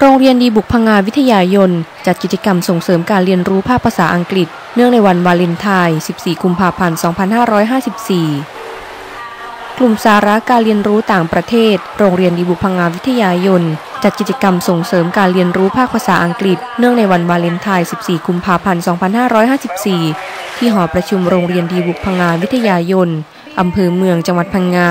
โรงเรียนดีบุกพังงาวิทยายน จัดกิจกรรมส่งเสริมการเรียนรู้ภาคภาษาอังกฤษ เนื่องในวันวาเลนไทน์ 14 กุมภาพันธ์ 2554 กลุ่มสาระการเรียนรู้ต่างประเทศ โรงเรียนดีบุกพังงาวิทยายน จัดกิจกรรมส่งเสริมการเรียนรู้ภาคภาษาอังกฤษ เนื่องในวันวาเลนไทน์ 14 กุมภาพันธ์ 2554 ที่หอประชุมโรงเรียนดีบุกพังงาวิทยายนอำเภอเมืองจังหวัดพังงา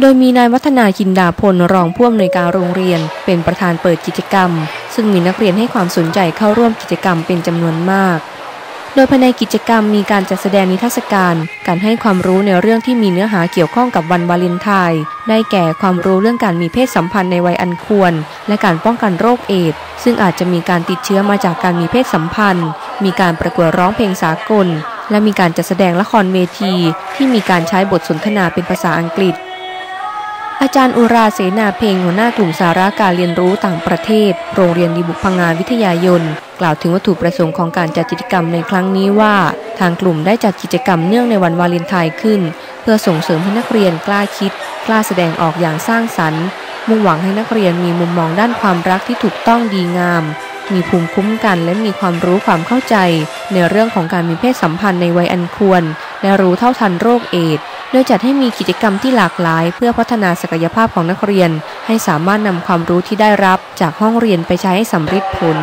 โดยมีนายวัฒนาจินดาพลรองผู้อำนวยการโรงเรียน เป็นประธานเปิดกิจกรรม ซึ่งมีนักเรียนให้ความสนใจเข้าร่วมกิจกรรมเป็นจำนวนมาก โดยภายในกิจกรรมมีการจัดแสดงนิทรรศการ การให้ความรู้ในเรื่องที่มีเนื้อหาเกี่ยวข้องกับวันวาเลนไทน์ได้แก่ความรู้เรื่องการมีเพศสัมพันธ์ในวัยอันควร และการป้องกันโรคเอดส์ซึ่งอาจจะมีการติดเชื้อมาจากการมีเพศสัมพันธ์ มีการประกวดร้องเพลงสากล และมีการจัดแสดงละครเวที ที่มีการใช้บทสนทนาเป็นภาษาอังกฤษ อาจารย์อุราเสนาเพงหัวหน้ากลุ่มสาระการเรียนรู้ต่างประเทศ โรงเรียนดีบุกพังงานวิทยายน กล่าวถึงวัตถุประสงค์ของการจัดกิจกรรมในครั้งนี้ว่า ทางกลุ่มได้จัดกิจกรรมเนื่องในวันวาเลนไทน์ขึ้น เพื่อส่งเสริมให้นักเรียนกล้าคิด กล้าแสดงออกอย่างสร้างสรรค์ มุ่งหวังให้นักเรียนมีมุมมองด้านความรักที่ถูกต้องดีงาม มีภูมิคุ้มกันและมีความรู้ความเข้าใจ ในเรื่องของการมีเพศสัมพันธ์ในวัยอันควร และรู้เท่าทันโรคเอดส์โดยจัดให้มีกิจกรรมที่หลากหลาย เพื่อพัฒนาศักยภาพของนักเรียน ให้สามารถนำความรู้ที่ได้รับจากห้องเรียนไปใช้ให้สำเร็จผล